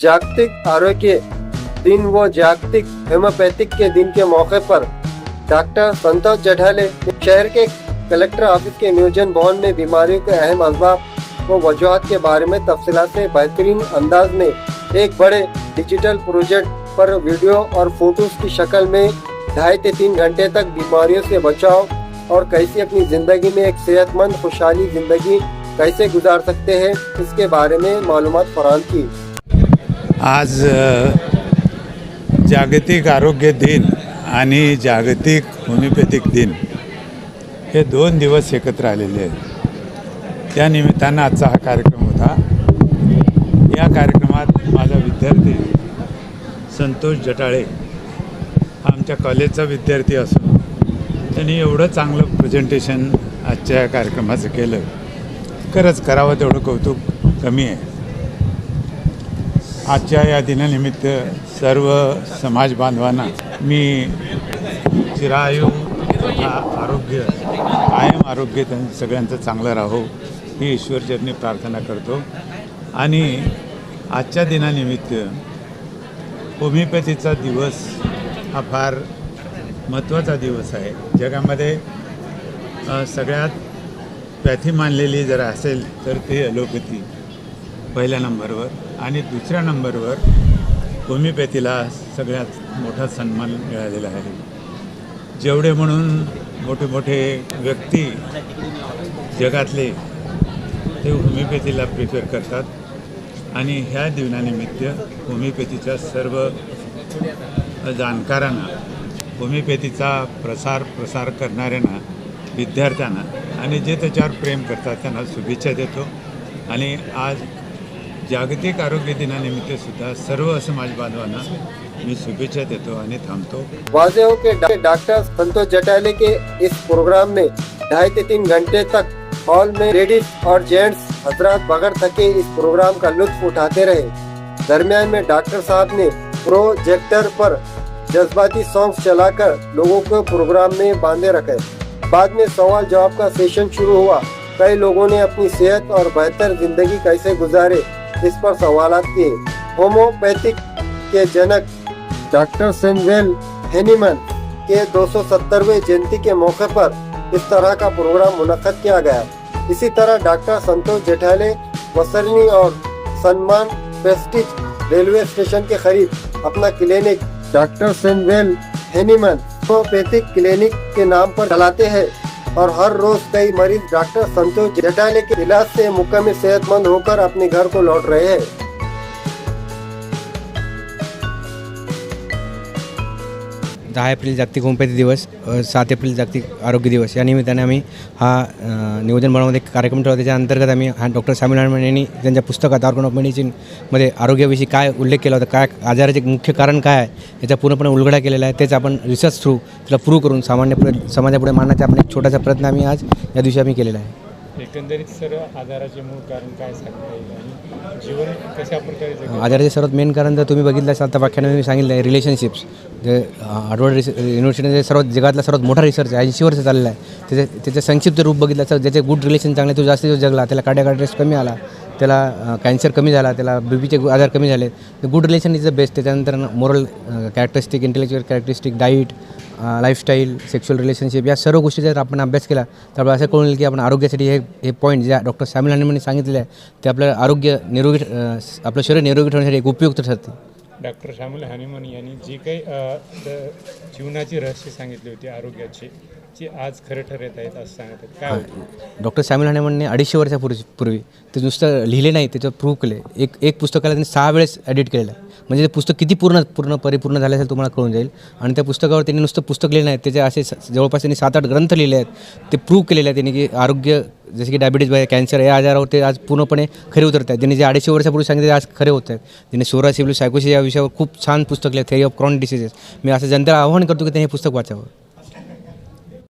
जागतिक आरोग्य दिन व जागतिक होम्योपैथिक के दिन के मौके पर डॉक्टर संतोष जठाले शहर के कलेक्टर ऑफ़िस के नियोजन भवन में बीमारियों के अहम असबाब व वजूहत के बारे में तफसीलात से बेहतरीन अंदाज में एक बड़े डिजिटल प्रोजेक्ट पर वीडियो और फ़ोटोज़ की शक्ल में ढाई से तीन घंटे तक बीमारियों से बचाव और कैसे अपनी जिंदगी में एक सेहतमंद खुशहाली जिंदगी कैसे गुजार सकते हैं इसके बारे में मालूमात फराम की। आज जागतिक आरोग्य दिन आणि जागतिक होमिओपॅथिक दिन हे दोन दिवस एकत्र आलेले आहेत. त्या निमित्तानं आजचा हा कार्यक्रम होता. या कार्यक्रमात माझा विद्यार्थी संतोष जटाळे आमच्या कॉलेजचा विद्यार्थी असो त्यांनी एवढं चांगलं प्रेझेंटेशन आजच्या या कार्यक्रमाचं केलं. खरंच करावं तेवढं कौतुक कमी आहे. आजच्या या दिनानिमित्त सर्व समाज बांधवांना मी चिरायू आरोग्य कायम आरोग्य त्यांचं सगळ्यांचं चांगलं राहो ही ईश्वरचरणी प्रार्थना करतो. आणि आजच्या दिनानिमित्त होमिओपॅथीचा दिवस हा फार महत्त्वाचा दिवस आहे. जगामध्ये सगळ्यात पॅथी मानलेली जर असेल तर ते अलोपॅथी पहिल्या नंबरवर. आणि दुसऱ्या नंबरवर होमिओपॅथीला सगळ्यात मोठा सन्मान मिळालेला आहे. जेवढे म्हणून मोठे मोठे व्यक्ती जगातले ते होमिओपॅथीला प्रिफेअर करतात. आणि ह्या दिनानिमित्त होमिओपॅथीच्या सर्व जाणकारांना होमिओपॅथीचा प्रसार प्रसार करणाऱ्यांना विद्यार्थ्यांना आणि जे त्याच्यावर प्रेम करतात त्यांना शुभेच्छा देतो. आणि आज जागतिक आरोग्य दिनानिमित्त सुद्धा सर्व समाज बांधवांना मी शुभेच्छा देतो आणि थांबतो. वाजे हो के डॉक्टर संतोष जटाले के इस प्रोग्राम में ढाई से तीन घंटे तक हॉल में लेडीज और जेंट्स हजरात बगैर थके इस प्रोग्राम का लुत्फ उठाते रहे। दरमियान में डॉक्टर साहब ने प्रोजेक्टर पर जज्बाती सॉन्ग चलाकर लोगों को प्रोग्राम में बांधे रखे। बाद में सवाल जवाब का सेशन शुरू हुआ। कई लोगों ने अपनी सेहत और बेहतर ज़िंदगी कैसे गुजारे, इस पर सवाल किए। होम्योपैथिक के जनक डॉक्टर सेनवेल हेनीमन के 270वें जयंती के मौके पर इस तरह का प्रोग्राम मुनद किया गया। इसी तरह डॉक्टर संतोष जेठाले, वसरनी और सन्मान प्रेस्टिज रेलवे स्टेशन के करीब अपना clinic doctor Samuel Hahnemann homeopathic clinic के नाम पर चलाते हैं और हर रोज कई मरीज़ डॉक्टर संतोष जटाले के इलाज से मुकम्मल, सेहतमंद होकर अपने घर को लौट रहे हैं। दहा एप्रिल जागतिक होमपॅथी दिवस सात एप्रिल जागतिक आरोग्य दिवस. या निमित्ताने आम्ही हा नियोजन भवनामध्ये कार्यक्रम ठेवला. त्याच्या अंतर्गत आम्ही हा डॉक्टर स्वामी नारायण यांनी त्यांच्या पुस्तकात ऑर्गन ऑफ मेडिसिनमध्ये आरोग्याविषयी काय उल्लेख केला होता काय आजाराचे मुख्य कारण काय आहे याचा पूर्णपणे उलगडा केलेला आहे. तेच आपण रिसर्च थ्रू त्याला प्रूव्ह करून सामान्य समाजापुढे मांडण्याचा आपण एक छोटासा प्रयत्न आम्ही आज या दिवशी आम्ही केलेला आहे. एकंदरीत सर्व आजाराचे मूळ कारण काय सांगता येईल? आणि जीवन कशा प्रकारे आजाराचे सर्वात मेन कारण जर तुम्ही बघितलं असाल तर व्याख्यानामध्ये मी सांगितलं आहे रिलेशनशिप्स जे हार्डवर्ड रिस युनिव्हर्सिटीने सर्वात जगातला सर्वात मोठा रिसर्च आहे ऐंशी वर्ष चाललेला आहे. त्याचे त्याचं संक्षिप्त रूप बघितलं तर ज्याचे गुड रिलेशन चांगले तो जास्तीत जास्त जगला त्याला कार्डियक अड्रेस कमी आला. त्याला कॅन्सर कमी झाला त्याला बी पीचे आजार कमी झाले good relation is the best त्याच्यानंतर moral characteristic intellectual characteristic diet lifestyle sexual relationship या सर्व गोष्टी जर आपण अभ्यास केला तर आपल्याला असं कळून येईल की आपण आरोग्यासाठी हे हे पॉईंट ज्या डॉक्टर सामील हानीमने सांगितलेले आहे ते आपलं आरोग्य निरोगी आपलं शरीर निरोगी ठेवण्यासाठी एक उपयुक्त ठरते. डॉक्टर शामुल हानिमन यांनी जी काही जीवनाची रहस्य सांगितली होती आरोग्याची जी आज खरं ठरत आहेत असं सांगत आहेत. काय डॉक्टर सॅम्युल हानेमनने अडीचशे वर्षापूर्वी पूर्वी ते नुसतं लिहिले नाही त्याच्यावर प्रूव्ह केले. एक एक पुस्तकाला त्यांनी सहा वेळेस एडिट केलेलं आहे. म्हणजे ते पुस्तक किती पूर्ण पूर्ण परिपूर्ण झालं असेल तुम्हाला कळून जाईल. आणि त्या पुस्तकावर त्यांनी नुसतं पुस्तक लिहिलं नाही. त्याचे असे स- जवळपास त्यांनी सात आठ ग्रंथ लिहिले आहेत. ते प्रूव्ह केलेले आहेत त्यांनी की आरोग्य जसे की डायबिटीज आहे कॅन्सर या आजारावर ते आज पूर्णपणे खरे उतरत आहेत. त्यांनी जे अडीचशे वर्षापूर्वी सांगितले ते आज खरे होत आहेत. त्यांनी सोरासिबल सायकोसिस या विषयावर खूप छान पुस्तक लिहिलं थेरी ऑफ क्रॉन डिसीजेस मी असं जनतेला आव्हान करतो की त्यांनी हे पुस्तक वाचावं.